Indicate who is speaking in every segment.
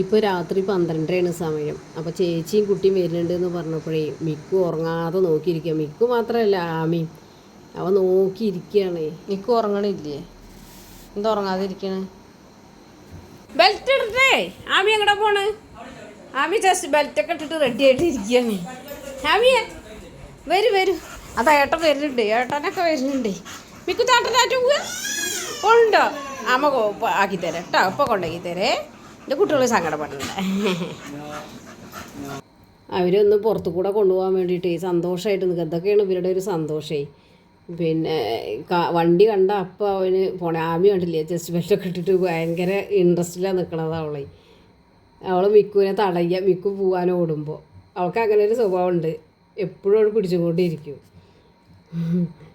Speaker 1: ഇപ്പോൾ രാത്രി പന്ത്രണ്ടരയാണ് സമയം. അപ്പോൾ ചേച്ചിയും കുട്ടിയും വരുന്നുണ്ട് എന്ന് പറഞ്ഞപ്പോഴേ മിക്കു ഉറങ്ങാതെ നോക്കിയിരിക്കുക മിക്കു മാത്രമല്ല ആമി. അവ നോക്കിയിരിക്കുകയാണ്
Speaker 2: മിക്കു ഉറങ്ങണില്ലേ? എന്താ ഉറങ്ങാതെ ഇരിക്കണേ ബെൽറ്റ് ഇടട്ടെ ആമി എങ്ങടെ പോണ്? ആമി ജസ്റ്റ് ബെൽറ്റ് ഒക്കെ ഇട്ടിട്ട് റെഡി ആയിട്ട് ഇരിക്കുകയാണ് ആമിയെ വരൂ വരൂ. അതാ ഏട്ടൻ വരുന്നുണ്ട്. ഏട്ടനൊക്കെ വരുന്നുണ്ട്. മിക്കു ചാട്ടനാറ്റ് പോവുക ഉണ്ടോ? ആക്കി തരാം കേട്ടോ ഇപ്പൊ കൊണ്ടാക്കി തരേ എന്റെ കുട്ടികൾ സങ്കടപ്പെടണ്ട
Speaker 1: അവരൊന്ന് പുറത്തു കൂടെ കൊണ്ടുപോകാൻ വേണ്ടിയിട്ട് സന്തോഷമായിട്ട് നിൽക്കുക ഇതൊക്കെയാണ് ഇവരുടെ ഒരു സന്തോഷേ. പിന്നെ വണ്ടി കണ്ട അപ്പം അവന് പോണേ. ആമി കണ്ടില്ലേ? ചെസ്റ്റ് ബെൽറ്റൊക്കെ ഇട്ടിട്ട് ഭയങ്കര ഇൻട്രസ്റ്റിലാണ് നിൽക്കണത് അവളെ. അവൾ മിക്കുവിനെ തടയുക മിക്കു പോകാൻ ഓടുമ്പോൾ അവൾക്ക് അങ്ങനെ ഒരു സ്വഭാവമുണ്ട്. എപ്പോഴും അവൾ പിടിച്ചുകൊണ്ടിരിക്കും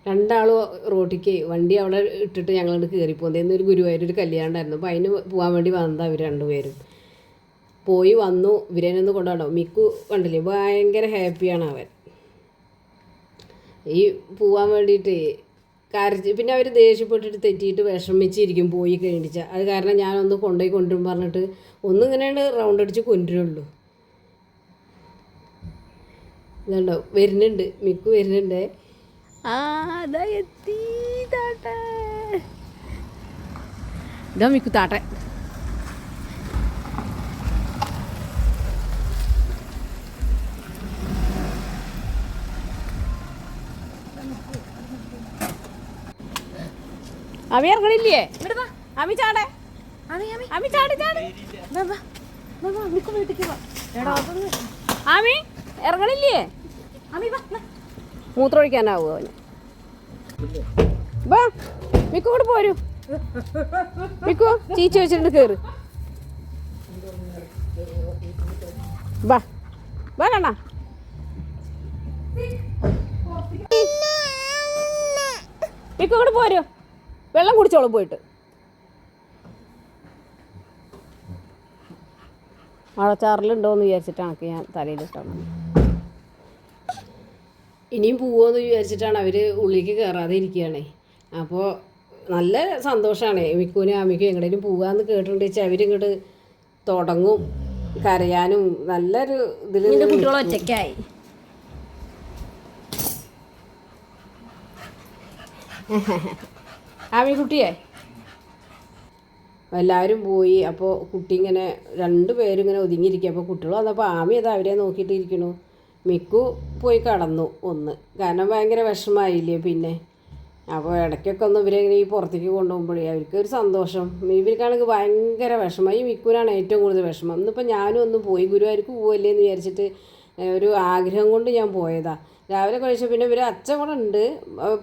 Speaker 1: രണ്ടാളും റോട്ടിക്ക് വണ്ടി അവിടെ ഇട്ടിട്ട് ഞങ്ങളോട് കയറിപ്പോകുന്നത് ഒരു ഗുരുവായൂർ ഒരു കല്യാണം ഉണ്ടായിരുന്നു അപ്പോൾ അതിന് പോകാൻ വേണ്ടി വന്നതാണ് അവർ രണ്ടുപേരും. പോയി വന്നു. ഇവരേനൊന്ന് കൊണ്ടുപോകണം മിക്കു കണ്ടില്ലേ? ഭയങ്കര ഹാപ്പിയാണ് അവൻ. ഈ പോവാൻ വേണ്ടിയിട്ട് കരച്ച് പിന്നെ അവർ ദേഷ്യപ്പെട്ടിട്ട് തെറ്റിയിട്ട് വിഷമിച്ചിരിക്കും പോയി കഴിഞ്ഞിച്ച അത് കാരണം ഞാനൊന്ന് കൊണ്ടുപോയി കൊണ്ടുവരും പറഞ്ഞിട്ട് ഒന്നിങ്ങനെയാണ് റൗണ്ട് അടിച്ച് കൊണ്ടുവരുള്ളൂ ഇതുണ്ടോ? വരുന്നുണ്ട്. മിക്കു വരുന്നുണ്ട്.
Speaker 2: അതാ എത്തി താട്ടെ ഇതാ മിക്കു താട്ടെ അമി ഇറങ്ങണില്ലേ. അമി ചാടെ. അമി ചാടി ചാടി. ആമി ഇറങ്ങണില്ലേ? അമി വാ വാ.
Speaker 1: മിക്കു കൂടെ പോരൂ. മിക്കു ചീച്ച വെച്ചിട്ട് കയറ് വാ കണ്ണ മിക്കു കൂടെ പോരൂ. വെള്ളം കുടിച്ചോളും പോയിട്ട്. മഴച്ചാറിലുണ്ടോ എന്ന് വിചാരിച്ചിട്ടാണ് ഞാൻ തലയിലിട്ടാണ് ഇനിയും പോവുമെന്ന് വിചാരിച്ചിട്ടാണ് അവർ ഉള്ളിലേക്ക് കയറാതെ ഇരിക്കുകയാണേ. അപ്പോൾ നല്ല സന്തോഷമാണ് മിക്കൂനും അമ്മിക്കും എങ്ങടേലും പോകാമെന്ന് കേട്ടിട്ടുണ്ട് വെച്ചാൽ അവരിങ്ങോട്ട് തുടങ്ങും കരയാനും നല്ലൊരു ഇതിൽ
Speaker 2: കുട്ടികൾ ഒറ്റയ്ക്കായി.
Speaker 1: ആമിക്കുട്ടിയെ എല്ലാവരും പോയി അപ്പോൾ കുട്ടി ഇങ്ങനെ രണ്ട് പേരും ഇങ്ങനെ ഒതുങ്ങിയിരിക്കുക അപ്പോൾ കുട്ടികൾ വന്നപ്പോൾ ആമി അത് അവരെ നോക്കിയിട്ട് ഇരിക്കണു മിക്കു പോയി കടന്നു ഒന്ന്. കാരണം ഭയങ്കര വിഷമായില്ലേ പിന്നെ? അപ്പോൾ ഇടയ്ക്കൊക്കെ ഒന്ന് ഇവരെ ഈ പുറത്തേക്ക് കൊണ്ടുപോകുമ്പോഴേ അവർക്ക് ഒരു സന്തോഷം. ഇവർക്കാണെങ്കിൽ ഭയങ്കര വിഷമം. ഈ മിക്കുവിനാണ് ഏറ്റവും കൂടുതൽ വിഷമം. ഇന്നിപ്പോൾ ഞാനും ഒന്ന് പോയി. ഗുരുവായൂർക്ക് പോവല്ലേ എന്ന് വിചാരിച്ചിട്ട് ഒരു ആഗ്രഹം കൊണ്ട് ഞാൻ പോയതാ. രാവിലെ കഴിച്ച പിന്നെ ഇവർ അച്ഛൻ കൂടെ ഉണ്ട്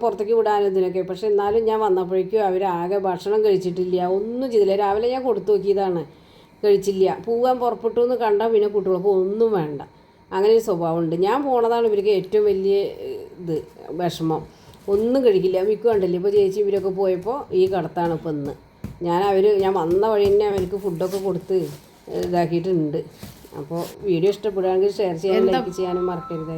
Speaker 1: പുറത്തേക്ക് വിടാനും ഇതിനൊക്കെ. പക്ഷെ എന്നാലും ഞാൻ വന്നപ്പോഴേക്കും അവർ ആകെ ഭക്ഷണം കഴിച്ചിട്ടില്ല. ഒന്നും ചെയ്തില്ല. രാവിലെ ഞാൻ കൊടുത്തു നോക്കിയതാണ്. കഴിച്ചില്ല. പോവാൻ പുറപ്പെട്ടു എന്ന് കണ്ടാൽ പിന്നെ കുട്ടികൾക്ക് ഒന്നും വേണ്ട. അങ്ങനെ ഒരു സ്വഭാവമുണ്ട്. ഞാൻ പോണതാണ് ഇവർക്ക് ഏറ്റവും വലിയ ഇത് വിഷമം. ഒന്നും കഴിക്കില്ല. മിക്ക കണ്ടില്ല? ഇപ്പോൾ ചേച്ചി ഇവരൊക്കെ പോയപ്പോൾ ഈ കടത്താണ് ഇപ്പം ഇന്ന്. ഞാൻ അവർ ഞാൻ വന്ന വഴി തന്നെ അവർക്ക് ഫുഡൊക്കെ കൊടുത്ത് ഇതാക്കിയിട്ടുണ്ട്. അപ്പോൾ വീഡിയോ ഇഷ്ടപ്പെടുകയാണെങ്കിൽ ഷെയർ ചെയ്യാനും ലൈക്ക് ചെയ്യാനും മറക്കരുത്.